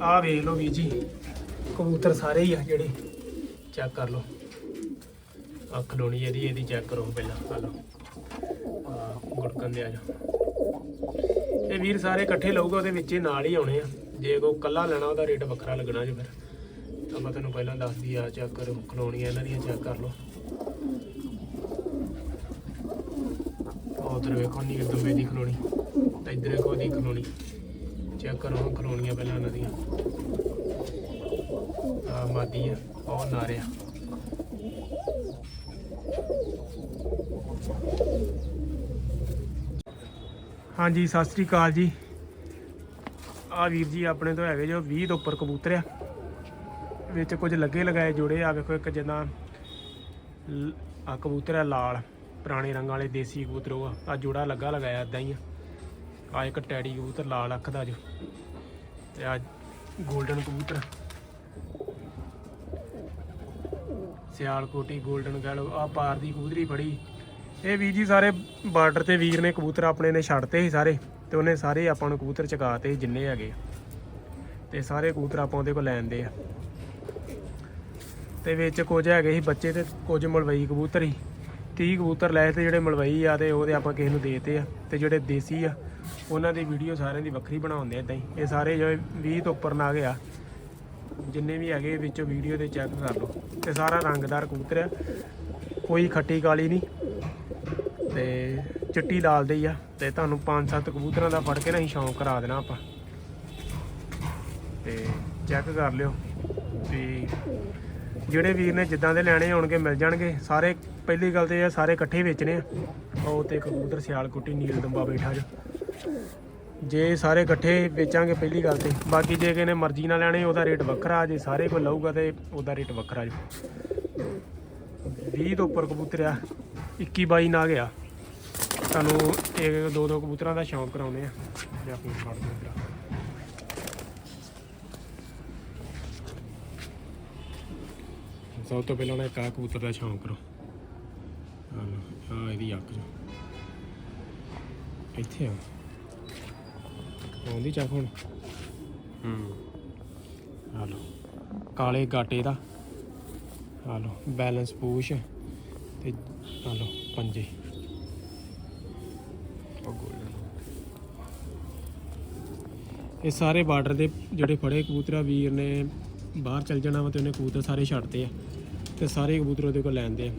ਆਹ ਵੇਖ ਲਓ ਵੀਰ ਜੀ, ਕਬੂਤਰ ਸਾਰੇ ਹੀ ਆ ਜਿਹੜੇ। ਚੈੱਕ ਕਰ ਲਓ। ਆ ਖਲੋਣੀ ਇਹਦੀ ਇਹਦੀ ਚੈੱਕ ਕਰੋ ਪਹਿਲਾਂ, ਆ ਲਓ। ਆ ਗੁੜਕਣ ਦੇ ਆ ਜਾ ਇਹ ਵੀਰ ਸਾਰੇ ਇਕੱਠੇ ਲਊਗਾ, ਉਹਦੇ ਵਿੱਚ ਹੀ ਨਾਲ ਹੀ ਆਉਣੇ ਆ। ਜੇ ਕੋਈ ਕੱਲਾ ਲੈਣਾ, ਉਹਦਾ ਰੇਟ ਵੱਖਰਾ ਲੱਗਣਾ ਜੇ ਫਿਰ। ਤਾਂ ਮੈਂ ਤੈਨੂੰ ਪਹਿਲਾਂ ਦੱਸਦੀ ਆ ਚੈੱਕ ਕਰੋ ਖਲੋਣੀਆਂ ਇਹਨਾਂ ਦੀਆਂ ਚੈੱਕ ਕਰ ਲਓ। ਉਧਰ ਵੇਖੋ ਨੀਰ ਦੁੰਬੇ ਦੀ ਖਲੋਣੀ ਤਾਂ ਇੱਧਰ ਵੇਖੋ, ਉਹਦੀ ਖਲੋਣੀ ਚੈੱਕ ਕਰੋ ਖਲੋਣੀਆਂ ਪਹਿਲਾਂ ਇਹਨਾਂ ਦੀਆਂ। ਆ ਮਾਦੀ ਆ, ਉਹ ਨਾਰਿਆ। ਹਾਂਜੀ, ਸਤਿ ਸ੍ਰੀ ਅਕਾਲ ਜੀ। ਆ ਵੀਰ ਜੀ ਆਪਣੇ ਤੋਂ ਹੈਗੇ ਜੋ 20 ਤੋਂ ਉੱਪਰ ਕਬੂਤਰ ਆ। ਵਿੱਚ ਕੁਝ ਲੱਗੇ ਲਗਾਏ ਜੁੜੇ ਆ ਵੇਖੋ ਇੱਕ ਜਿੱਦਾਂ ਆ ਕਬੂਤਰ ਆ ਲਾਲ, ਪੁਰਾਣੇ ਰੰਗ ਵਾਲੇ ਦੇਸੀ ਕਬੂਤਰ ਉਹ ਆ। ਆ ਜੋੜਾ ਲੱਗਾ ਲਗਾਇਆ ਇਦਾਂ ਹੀ ਆ। ਆ ਇੱਕ ਟੈਡੀ ਕਬੂਤਰ ਲਾਲ ਅੱਖ ਦਾ ਜੋ ਤੇ ਆ 골ਡਨ ਕਬੂਤਰ। ਸਿਆਲਕੋਟੀ 골ਡਨ ਕਹਿ ਆ ਪਾਰ ਦੀ ਕਬੂਤਰੀ ਫੜੀ। ਇਹ ਵੀ ਜੀ ਸਾਰੇ ਬਾਰਡਰ ਤੇ ਵੀਰ ਨੇ ਕਬੂਤਰ ਆਪਣੇ ਨੇ ਛੱਡਤੇ ਸੀ ਸਾਰੇ, ਤੇ ਉਹਨੇ ਸਾਰੇ ਆਪਾਂ ਨੂੰ ਕਬੂਤਰ ਚਕਾਤੇ ਸੀ ਜਿੰਨੇ ਹੈਗੇ ਤੇ ਸਾਰੇ ਕਬੂਤਰ ਆਪਾਂ ਉਹਦੇ ਕੋਲ ਲੈਂਦੇ ਆ। ਤੇ ਵਿੱਚ ਕੁਝ ਹੈਗੇ ਸੀ ਬੱਚੇ ਤੇ ਕੁਝ ਮਲਵਈ ਕਬੂਤਰ ਹੀ 30 ਕਬੂਤਰ ਲਏ ਤੇ ਜਿਹੜੇ ਮਲਵਈ ਆ ਤੇ ਉਹਦੇ ਆਪਾਂ ਕਿਸੇ ਨੂੰ ਦੇਤੇ ਆ, ਤੇ ਜਿਹੜੇ ਦੇਸੀ ਆ ਉਹਨਾਂ ਦੀ ਵੀਡੀਓ ਸਾਰਿਆਂ ਦੀ ਵੱਖਰੀ ਬਣਾਉਂਦੇ ਇਦਾਂ ਹੀ। ਇਹ ਸਾਰੇ ਜੋ 20 ਤੋਂ ਉੱਪਰ ਨਾ ਗਿਆ ਜਿੰਨੇ ਵੀ ਹੈਗੇ ਵਿੱਚੋਂ ਵੀਡੀਓ ਦੇ ਚੈੱਕ ਕਰ ਲਓ। ਤੇ ਸਾਰਾ ਰੰਗਦਾਰ ਕਬੂਤਰ ਆ। ਕੋਈ ਖੱਟੀ ਕਾਲੀ ਨਹੀਂ। ਤੇ ਚਿੱਟੀ ਲਾਲ ਦੇ ਹੀ ਆ। ਤੇ ਤੁਹਾਨੂੰ ਪੰਜ ਸੱਤ ਕਬੂਤਰਾਂ ਦਾ ਫੜ ਕੇ ਨਾ ਅਸੀਂ ਸ਼ੌਂਕ ਕਰਾ ਦੇਣਾ ਆਪਾਂ। ਤੇ ਚੈੱਕ ਕਰ ਲਿਓ ਵੀ ਜਿਹੜੇ ਵੀਰ ਨੇ ਜਿੱਦਾਂ ਦੇ ਲੈਣੇ ਹੋਣਗੇ ਮਿਲ ਜਾਣਗੇ। ਸਾਰੇ ਪਹਿਲੀ ਗੱਲ ਤੇ ਇਹ ਆ, ਸਾਰੇ ਇਕੱਠੇ ਵੇਚਣੇ ਆ। ਉਹ ਤੇ ਕਬੂਤਰ ਸਿਆਲ ਕੁੱਟੀ ਨੀਲ ਦੰਬਾ ਬੈਠਾ ਜੋ। ਜੇ ਸਾਰੇ ਇਕੱਠੇ ਵੇਚਾਂਗੇ ਪਹਿਲੀ ਗੱਲ ਤੇ। ਬਾਕੀ ਜੇ ਕਿਸੇ ਨੇ ਮਰਜ਼ੀ ਨਾਲ ਲੈਣੇ, ਉਹਦਾ ਰੇਟ ਵੱਖਰਾ ਜੇ ਸਾਰੇ ਕੋਈ ਲਊਗਾ ਤੇ ਉਹਦਾ ਰੇਟ ਵੱਖਰਾ ਜੀ। 20 ਤੋਂ ਉੱਪਰ ਕਬੂਤਰ ਆ 21 22 ਨਾ ਗਿਆ। ਤੁਹਾਨੂੰ ਇੱਕ ਦੋ ਦੋ ਕਬੂਤਰਾਂ ਦਾ ਸ਼ੌਂਕ ਕਰਾਉਨੇ ਆ। ਜੇ ਆਪਣੀ ਫੜ ਦੋ ਇੱਧਰ ਸਭ ਤੋਂ ਪਹਿਲਾਂ ਨਾ ਇੱਕ ਕਬੂਤਰ ਦਾ ਸ਼ੌਂਕ ਕਰੋ। ਆ ਇਹਦੀ ਅੱਖ ਜੋ ਇੱਥੇ ਆ। ਆਉਂਦੀ ਚੱਕ ਹੁਣ। ਹੂੰ। ਆ ਲਓ ਕਾਲੇ ਗਾਟੇ ਦਾ। ਆ ਲਓ ਬੈਲੈਂਸ ਪੂਛ ਤੇ ਆ ਲਓ ਪੰਜੇ। ਇਹ ਸਾਰੇ ਬਾਰਡਰ ਦੇ ਜਿਹੜੇ ਫੜੇ ਕਬੂਤਰ ਵੀਰ ਨੇ ਬਾਹਰ ਚੱਲ ਜਾਣਾ ਵਾ ਤੇ ਉਹਨੇ ਕਬੂਤਰ ਸਾਰੇ ਛੱਡਤੇ ਆ ਤੇ ਸਾਰੇ ਕਬੂਤਰ ਉਹਦੇ ਕੋਲ ਲੈਂਦੇ ਆ।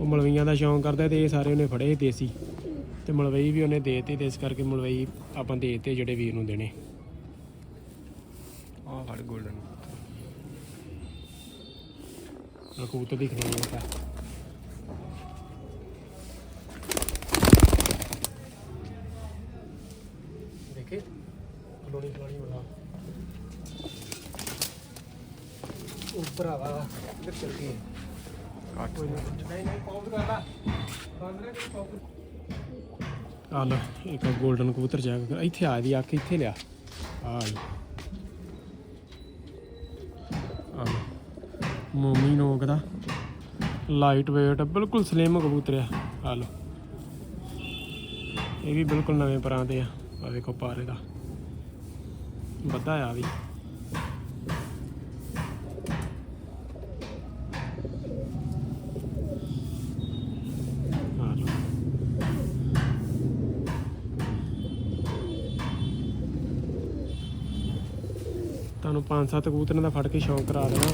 ਉਹ ਮਲਵਈਆਂ ਦਾ ਸ਼ੌਂਕ ਕਰਦਾ ਤੇ ਇਹ ਸਾਰੇ ਉਹਨੇ ਫੜੇ ਦੇਸੀ। ਤੇ ਮਲਵਈ ਵੀ ਉਹਨੇ ਦੇਤੇ ਤੇ ਇਸ ਕਰਕੇ ਮਲਵਈ ਆਪਾਂ ਦੇਤੇ ਜਿਹੜੇ ਵੀਰ ਨੂੰ ਦੇਣੇ। ਆਹ ਫੜ 골ਡਨ ਆ ਕਬੂਤਰ ਦਿਖ ਰਹੇ ਨੇ ਦੇਖੇ? ਕਲੋਨੀ ਕਲੋਨੀ ਬਣਾ। ਉੱਪਰ ਆਵਾ ਇੱਧਰ ਚੱਲ ਗਏ ਕਾਟ। ਨਹੀਂ ਨਹੀਂ ਲਾ ਬੰਦ ਨਾ ਪੌਂਪ ਆ ਲੈ, ਇੱਕ 골ਡਨ ਕਬੂਤਰ ਜਾ ਕੇ ਇੱਥੇ ਆ ਦੀ ਅੱਖ ਇੱਥੇ ਲਿਆ। ਆ ਜੀ ਆ ਮੋਮੀ ਨੋਕ ਦਾ। ਲਾਈਟ weight, ਬਿਲਕੁਲ ਸਲਿਮ ਕਬੂਤਰ ਆ। ਆ ਲਓ ਇਹ ਵੀ ਬਿਲਕੁਲ ਨਵੇਂ ਪਰਾਂ ਦੇ ਆ। ਆ ਵੇਖੋ ਪਾਰੇ ਦਾ। ਵੱਧਾ ਆ ਵੀ ਆ ਲਓ ਤੁਹਾਨੂੰ ਪੰਜ ਸੱਤ ਕਬੂਤਰਾਂ ਦਾ ਫੜ ਕੇ ਸ਼ੌਂਕ ਕਰਾ ਦੇਣਾ।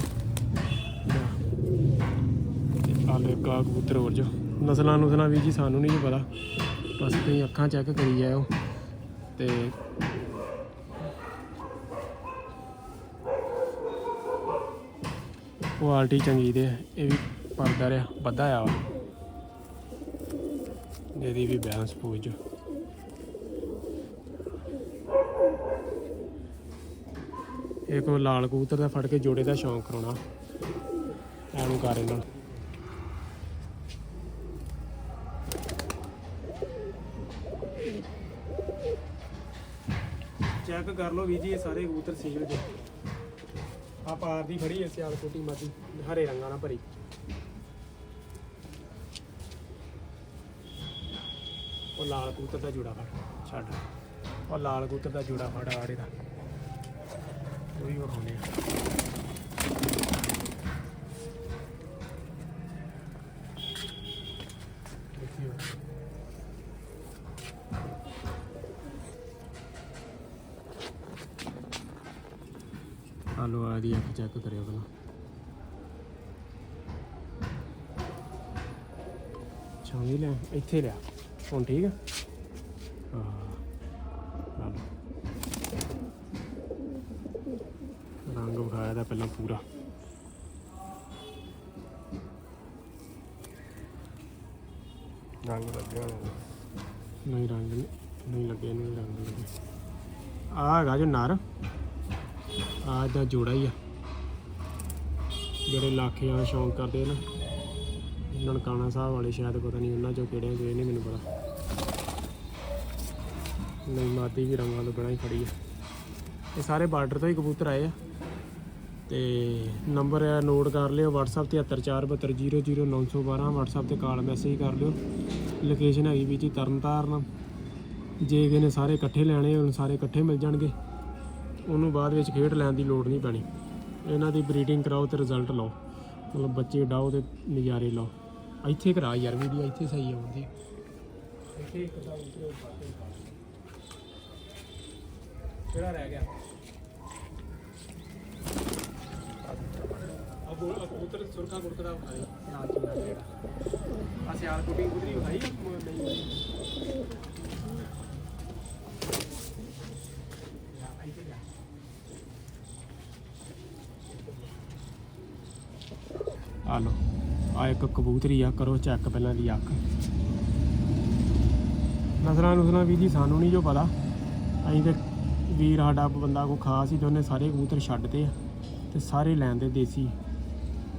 ਤੇ ਆਲੇ ਕਾ ਕਬੂਤਰ ਹੋਰ ਜੋ। ਨਸਲਾਂ ਨੁਸਲਾਂ ਵੀ ਜੀ ਸਾਨੂੰ ਨਹੀਂ ਪਤਾ। ਬਸ ਤੁਸੀਂ ਅੱਖਾਂ ਚੈੱਕ ਕਰੀ ਜਾਓ ਤੇ ਕੁਆਲਿਟੀ ਚੰਗੀ ਦੇ ਇਹ ਵੀ ਪਰਦਾ ਰਿਹਾ, ਵੱਧਾ ਆ। ਵਾ ਇਹਦੀ ਵੀ ਬੈਲੈਂਸ ਪੂਜ ਇਹ ਕੋ ਲਾਲ ਕਬੂਤਰ ਦਾ ਫੜ ਕੇ ਜੋੜੇ ਦਾ ਸ਼ੌਂਕ ਕਰਾਉਣਾ। ਐਨੂੰ ਕਰ ਇਹਨਾਂ ਚੈੱਕ ਕਰ ਲਓ ਵੀ ਜੀ, ਇਹ ਸਾਰੇ ਕਬੂਤਰ ਸੀਲ ਦੇ ਆ ਪਾਰ ਦੀ ਫੜੀ ਐ ਸਿਆਲ ਕੋਟੀ ਮਾਦੀ, ਹਰੇ ਰੰਗਾਂ ਨਾਲ ਭਰੀ। ਉਹ ਲਾਲ ਕਬੂਤਰ ਦਾ ਜੋੜਾ ਫੜ, ਛੱਡ। ਉਹ ਲਾਲ ਕਬੂਤਰ ਦਾ ਜੋੜਾ ਫੜ ਆੜੇ ਦਾ ਉਹ ਵੀ ਵਿਖਾਉਂਦੇ ਆ ਦੇਖਿਓ ਆਲੋ ਆ ਦੀ ਅੱਖ ਚੈੱਕ ਕਰਿਓ ਪਹਿਲਾਂ। ਛਾਂਵੀ ਲੈ ਇੱਥੇ ਲਿਆ। ਹੁਣ ਠੀਕ ਆ? ਹਾਂ ਆਲੋ ਰੰਗ ਵਿਖਾਇਆ ਦਾ ਪਹਿਲਾਂ ਪੂਰਾ। ਰੰਗ ਲੱਗਿਆ ਨਹੀਂ ਰੰਗ ਨਹੀਂ ਲੱਗੇ ਨਹੀਂ ਰੰਗ ਲੱਗੇ। ਆ ਹੈਗਾ ਜੋ ਨਰ। ਆ ਦਾ ਜੋੜਾ ਹੀ ਆ। ਜਿਹੜੇ ਲਾਖੀਆਂ ਦਾ ਸ਼ੌਂਕ ਕਰਦੇ ਨਾ ਨਨਕਾਣਾ ਸਾਹਿਬ ਵਾਲੇ ਸ਼ਾਇਦ ਪਤਾ ਨਹੀਂ ਉਹਨਾਂ ਚੋਂ ਕਿਹੜੇ ਕੋਈ ਨਹੀਂ ਮੈਨੂੰ ਪਤਾ। ਨਹੀਂ ਮਾਦੀ ਵੀ ਰੰਗਾਂ ਤੋਂ ਬਣਾ ਹੀ ਖੜੀ ਆ। ਇਹ ਸਾਰੇ ਬਾਰਡਰ ਤੋਂ ਹੀ ਕਬੂਤਰ ਆਏ ਆ। ਤੇ ਨੰਬਰ ਹੈ ਨੋਟ ਕਰ ਲਿਓ, WhatsApp 7347000912 WhatsApp ਤੇ ਕਾਲ ਮੈਸੇਜ ਕਰ ਲਿਓ। ਲੋਕੇਸ਼ਨ ਹੈਗੀ ਵੀ ਜੀ ਤਰਨਤਾਰਨ। ਜੇ ਕਿਸੇ ਨੇ ਸਾਰੇ ਇਕੱਠੇ ਲੈਣੇ ਹੋਣ ਸਾਰੇ ਇਕੱਠੇ ਮਿਲ ਜਾਣਗੇ। ਉਹਨੂੰ ਬਾਅਦ ਵਿੱਚ ਖੇਡ ਲੈਣ ਦੀ ਲੋੜ ਨਹੀਂ ਪੈਣੀ। ਇਹਨਾਂ ਦੀ ਬਰੀਡਿੰਗ ਕਰਾਓ ਤੇ ਰਿਜ਼ਲਟ ਲਓ। ਮਤਲਬ ਬੱਚੇ ਡਾਓ ਤੇ ਨਜ਼ਾਰੇ ਲਓ। ਇੱਥੇ ਕਰਾ ਯਾਰ ਵੀਡੀਓ, ਇੱਥੇ ਸਹੀ ਆਉਂਦੀ ਇੱਥੇ ਇੱਕ ਦਾ ਉੱਤੇ ਕਿਹੜਾ ਰਹਿ ਗਿਆ ਅਬ ਉਹ ਕਬੂਤਰ ਸੁਰਖਾ ਗੁਰਕਦਾ ਖਾਈ ਨਾਲ ਚੀਨਾ ਜਿਹੜਾ ਆ ਸਿਆਲ ਕੁਟੀ ਕੁਦਰੀ ਖਾਈ ਨਹੀਂ ਆ ਲੋ ਆ ਇੱਕ ਕਬੂਤਰੀ ਆ, ਕਰੋ ਚੈੱਕ ਪਹਿਲਾਂ ਦੀ ਅੱਖ। ਨਜ਼ਰਾਂ ਨੁਸਲਾਂ ਵੀ ਜੀ, ਸਾਨੂੰ ਨਹੀਂ ਜੋ ਪਤਾ। ਅਸੀਂ ਤੇ ਵੀਰ ਸਾਡਾ ਬੰਦਾ ਕੋ ਖਾਸ ਹੀ ਤੇ ਉਹਨੇ ਸਾਰੇ ਕਬੂਤਰ ਛੱਡਦੇ ਆ ਤੇ ਸਾਰੇ ਲੈਂਦੇ ਦੇਸੀ।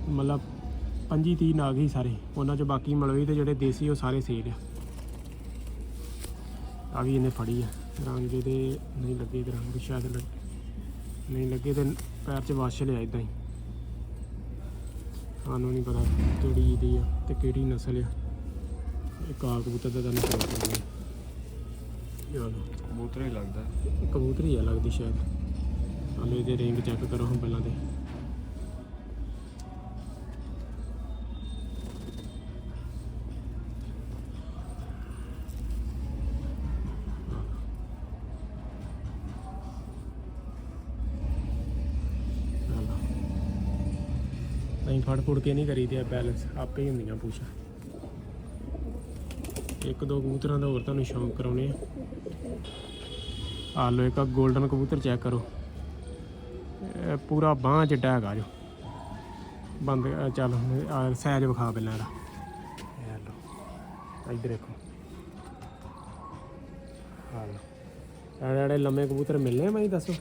ਮਤਲਬ 25 30 ਨਾਗ ਹੀ ਸਾਰੇ। ਉਹਨਾਂ ਚੋਂ ਬਾਕੀ ਮਲਵਈ ਤੇ ਜਿਹੜੇ ਦੇਸੀ ਉਹ ਸਾਰੇ ਸੇਲ ਆ। ਆ ਵੀ ਇਹਨੇ ਫੜੀ ਆ। ਰੰਗ ਇਹਦੇ ਨਹੀਂ ਲੱਗੇ ਤੇ ਰੰਗ ਸ਼ਾਇਦ ਲੱਗ- ਨਹੀਂ ਲੱਗੇ ਤੇ ਪੈਰ 'ਚ ਵਾਸ਼ ਲਿਆ ਇਦਾਂ ਹੀ। ਸਾਨੂੰ ਨਹੀਂ ਪਤਾ ਕਿਹੜੀ ਇਹਦੀ ਆ ਤੇ ਕਿਹੜੀ ਨਸਲ ਆ। ਇਹ ਕਾਰ ਕਬੂਤਰ ਦਾ ਤਾਂ ਨਹੀਂ ਪਤਾ ਯਾਰ ਕਬੂਤਰ ਹੀ ਲੱਗਦਾ। ਕਬੂਤਰੀ ਆ ਲੱਗਦੀ ਸ਼ਾਇਦ। ਹਲੇ ਇਹਦੇ ਰਿੰਗ ਚੈੱਕ ਕਰੋ ਹੁਣ ਪਹਿਲਾਂ ਤੇ। ਨਹੀਂ, ਫੜ ਫੁੜ ਕੇ ਨਹੀਂ ਕਰੀਦੇ ਆ ਬੈਲੈਂਸ ਆਪੇ ਹੀ ਹੁੰਦੀਆਂ ਪੁੱਛਾਂ। ਇੱਕ ਦੋ ਕਬੂਤਰਾਂ ਦਾ ਹੋਰ ਤੁਹਾਨੂੰ ਸ਼ੌਂਕ ਕਰਾਉਣੇ ਆ। ਆ ਲੋ ਇੱਕ 골ਡਨ ਕਬੂਤਰ ਚੈੱਕ ਕਰੋ। ਪੂਰਾ ਬਾਂਹ ਚਿੱਟਾ ਹੈਗਾ ਜੋ। ਬੰਦ ਚੱਲ ਸਹਿਜ ਵਿਖਾ ਪਹਿਲਾਂ ਇਹਦਾ। ਇਹ ਲੋ ਇੱਧਰ ਦੇਖੋ। ਆ ਲੋ ਇਹ ਲੰਮੇ ਕਬੂਤਰ ਮਿਲਨੇ ਆ ਮੈਂ ਦੱਸੋ।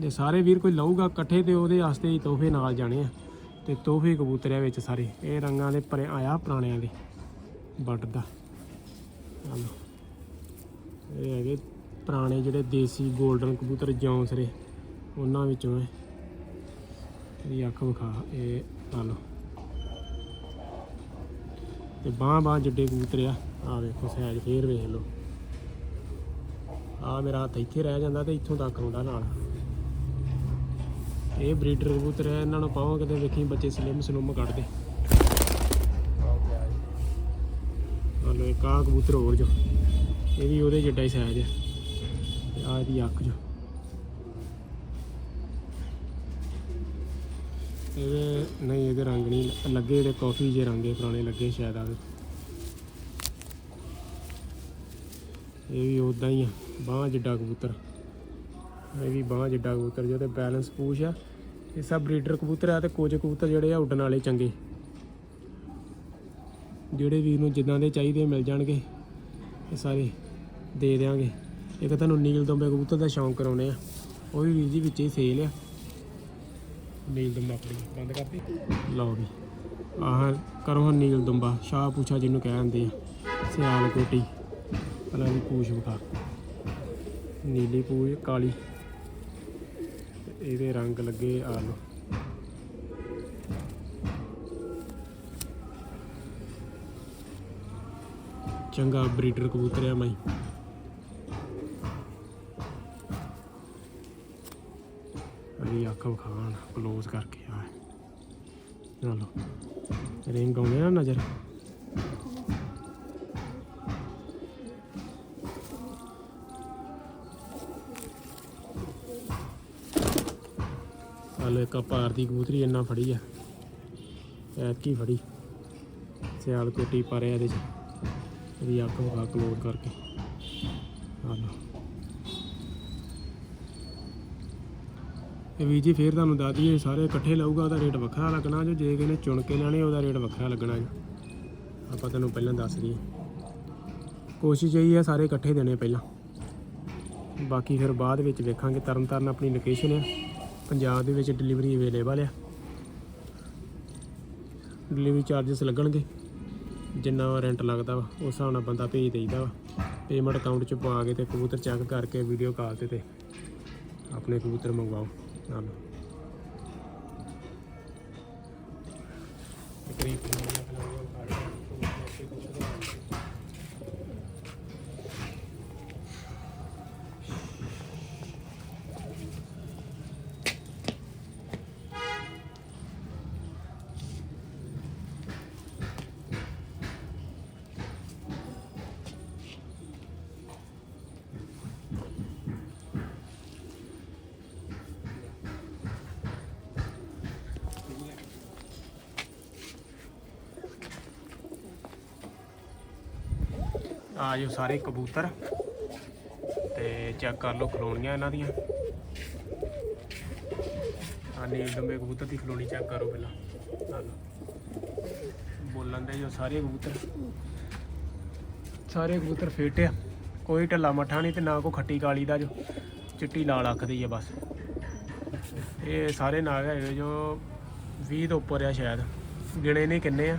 ਜੇ ਸਾਰੇ ਵੀਰ ਕੋਈ ਲਊਗਾ ਇਕੱਠੇ ਤੇ ਉਹਦੇ ਵਾਸਤੇ ਹੀ ਤੋਹਫੇ ਨਾਲ ਜਾਣੇ ਆ। ਤੇ ਤੋਹਫੇ ਕਬੂਤਰ ਆ ਵਿੱਚ ਸਾਰੇ। ਇਹ ਰੰਗਾਂ ਦੇ ਪਰੇ ਆਇਆ ਪੁਰਾਣਿਆਂ ਦੇ। ਬਾਰਡਰ ਦਾ ਆ ਇਹ ਹੈਗੇ ਪੁਰਾਣੇ ਜਿਹੜੇ ਦੇਸੀ 골ਡਨ ਕਬੂਤਰ ਜੌਂਸਰੇ ਉਹਨਾਂ ਵਿੱਚੋਂ ਹੈ ਇਹਦੀ ਅੱਖ ਵਿਖਾ। ਇਹ ਆ ਲਓ ਤੇ ਬਾਹ ਬਾਹ ਜਿੱਡੇ ਕਬੂਤਰ ਆ। ਆ ਵੇਖੋ, ਸਾਈਜ਼ ਫੇਰ ਵੇਖ ਲਓ। ਆ ਮੇਰਾ ਹੱਥ ਇੱਥੇ ਰਹਿ ਜਾਂਦਾ ਤੇ ਇੱਥੋਂ ਤੱਕ ਆਉਂਦਾ ਨਾਲ। ਇਹ ਬਰੀਡਰ ਕਬੂਤਰ ਹੈ, ਇਹਨਾਂ ਨੂੰ ਪਾਵਾਂ ਕਿਤੇ ਵੇਖੀ, ਬੱਚੇ ਸਲਿਮ ਸਲੁਮ ਕੱਢਦੇ। ਆ ਇੱਕ ਆਹ ਕਬੂਤਰ ਹੋਰ ਜੋ, ਇਹ ਵੀ ਉਹਦੇ ਜਿੱਡਾ ਹੀ ਸਾਈਜ਼ ਹੈ ਆ ਇਹਦੀ ਅੱਖ ਜੋ। ਇਹਦੇ, ਨਹੀਂ, ਇਹਦੇ ਰੰਗ ਨਹੀਂ ਲੱਗੇ, ਇਹਦੇ ਕਾਫੀ ਜੇ ਰੰਗੇ ਪੁਰਾਣੇ ਲੱਗੇ ਸ਼ਾਇਦ ਆ ਇਹ ਵੀ ਉਦਾਂ ਹੀ ਆ, ਬਾਂਹ ਜਿੱਡਾ ਕਬੂਤਰ। ਇਹ ਵੀ ਬਾਂਹ ਜਿੱਡਾ ਕਬੂਤਰ ਜੋ ਤੇ ਬੈਲੈਂਸ ਪੂਛ ਆ। ਇਹ ਸਭ ਬਰੀਡਰ ਕਬੂਤਰ ਆ ਤੇ ਕੁਝ ਕਬੂਤਰ ਜਿਹੜੇ ਆ ਉੱਡਣ ਵਾਲੇ ਚੰਗੇ। ਜਿਹੜੇ ਵੀਰ ਨੂੰ ਜਿੱਦਾਂ ਦੇ ਚਾਹੀਦੇ ਮਿਲ ਜਾਣਗੇ, ਇਹ ਸਾਰੇ ਦੇ ਦਿਆਂਗੇ। ਇੱਕ ਤੁਹਾਨੂੰ ਨੀਲ ਦੋਂਬੇ ਕਬੂਤਰ ਦਾ ਸ਼ੌਂਕ ਕਰਾਉਣੇ ਆ। ਉਹ ਵੀ ਵੀਰ ਜੀ ਵਿੱਚ ਹੀ ਸੇਲ ਆ। ਨੀਲ ਦੁੰਬਾ ਆਪਣੀ, ਬੰਦ ਕਰਤੀ। ਲਓ ਵੀ, ਆਹ ਕਰੋ ਹੁਣ ਨੀਲ ਦੁੰਬਾ, ਸ਼ਾਹ ਪੂਛਾ ਜਿਹਨੂੰ ਕਹਿੰਦੇ ਆ ਸਿਆਲ ਕੋਟੀ ਪਹਿਲਾਂ ਦੀ ਪੂਛ ਵਿਖਾ। ਨੀਲੀ ਪੂਛ, ਕਾਲੀ। ਇਹਦੇ ਰੰਗ ਲੱਗੇ ਆ ਲੋ ਚੰਗਾ ਬਰੀਡਰ ਕਬੂਤਰ ਆ ਮਾਈ। ਅਲੀ ਅੱਖ ਵਿਖਾਣ ਕਲੋਜ਼ ਕਰਕੇ ਆ ਚਲੋ ਰਿੰਗ ਆਉਂਦੇ ਨਾ ਨਜ਼ਰ। ਹਲ ਇੱਕ ਆਹ ਦੀ ਕਬੂਤਰੀ ਇੰਨਾ ਫੜੀ ਆ। ਐਤਕੀ ਫੜੀ। ਸਿਆਲ ਕੋਟੀ ਪਾਰਿਆ ਇਹਦੇ ਚ। ਇਹਦੀ ਅੱਖ ਵਿਖਾ ਕਲੋਜ਼ ਕਰਕੇ। ਹਲੋ ਇਹ ਵੀ ਜੀ ਫੇਰ ਤੁਹਾਨੂੰ ਦੱਸ ਦਈਏ, ਸਾਰੇ ਇਕੱਠੇ ਲਊਗਾ, ਉਹਦਾ ਰੇਟ ਵੱਖਰਾ ਲੱਗਣਾ ਜੋ, ਜੇ ਕਿਸੇ ਨੇ ਚੁਣ ਕੇ ਲੈਣੇ, ਉਹਦਾ ਰੇਟ ਵੱਖਰਾ ਲੱਗਣਾ ਜੀ। ਆਪਾਂ ਤੁਹਾਨੂੰ ਪਹਿਲਾਂ ਦੱਸ ਦਈਏ। ਕੋਸ਼ਿਸ਼ ਇਹੀ ਹੈ ਸਾਰੇ ਇਕੱਠੇ ਦੇਣੇ ਪਹਿਲਾਂ। ਬਾਕੀ ਫਿਰ ਬਾਅਦ ਵਿੱਚ ਵੇਖਾਂਗੇ, ਤਰਨ ਤਾਰਨ ਆਪਣੀ ਲੋਕੇਸ਼ਨ ਹੈ ਪੰਜਾਬ ਦੇ ਵਿੱਚ ਡਿਲੀਵਰੀ ਅਵੇਲੇਬਲ ਆ। ਡਿਲੀਵਰੀ ਚਾਰजेस ਲੱਗਣਗੇ। ਜਿੰਨਾ ਰੈਂਟ ਲੱਗਦਾ ਵਾ, ਉਸ ਹਿਸਾਬ ਨਾਲ ਬੰਦਾ ਭੇਜ ਦੇਈਦਾ ਵਾ। ਪੇਮੈਂਟ ਅਕਾਊਂਟ 'ਚ ਪਾ ਕੇ ਤੇ ਕਬੂਤਰ ਚੈੱਕ ਕਰਕੇ ਵੀਡੀਓ ਕਾਲ ਤੇ ਤੇ ਆਪਣੇ ਕਬੂਤਰ ਮੰਗਵਾਓ। ਨਾਲ ਆ ਜੋ ਸਾਰੇ ਕਬੂਤਰ। ਤੇ ਚੈੱਕ ਕਰ ਲਓ ਖਲੋਣੀਆਂ ਇਹਨਾਂ ਦੀਆਂ। ਆ ਨੀਲ ਦੰਬੇ ਕਬੂਤਰ ਦੀ ਖਲੋਣੀ ਚੈੱਕ ਕਰੋ ਪਹਿਲਾਂ। ਬੋਲਣ ਦੇ ਜੋ ਸਾਰੇ ਕਬੂਤਰ। ਸਾਰੇ ਕਬੂਤਰ ਫਿੱਟ ਆ। ਕੋਈ ਢੱਲਾ ਮੱਠਾ ਨਹੀਂ ਤੇ ਨਾ ਕੋ ਖੱਟੀ ਕਾਲੀ ਦਾ ਜੋ ਚਿੱਟੀ ਲਾਲ ਅੱਖ ਦੀ ਆ ਬਸ। ਇਹ ਸਾਰੇ ਨਾਗ ਹੈਗੇ ਜੋ 20 ਤੋਂ ਉੱਪਰ ਆ ਸ਼ਾਇਦ। ਗਿਣੇ ਨਹੀਂ ਕਿੰਨੇ ਆ?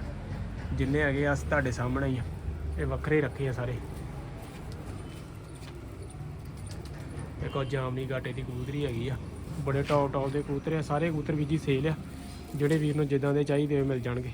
ਜਿੰਨੇ ਹੈਗੇ ਆ ਤੁਹਾਡੇ ਸਾਹਮਣੇ ਹੀ ਆ। ਇਹ ਵੱਖਰੇ ਰੱਖੇ ਆ ਸਾਰੇ। ਦੇਖੋ ਜਾਮਨੀ ਗਾਟੇ ਦੀ ਕਬੂਤਰੀ ਹੈਗੀ ਆ। ਬੜੇ ਟੌਪ ਟੌਪ ਦੇ ਕਬੂਤਰ ਆ, ਸਾਰੇ ਕਬੂਤਰ ਵੀ ਜੀ ਸੇਲ ਆ। ਜਿਹੜੇ ਵੀਰ ਨੂੰ ਜਿੱਦਾਂ ਦੇ ਚਾਹੀਦੇ ਹੋਏ ਮਿਲ ਜਾਣਗੇ।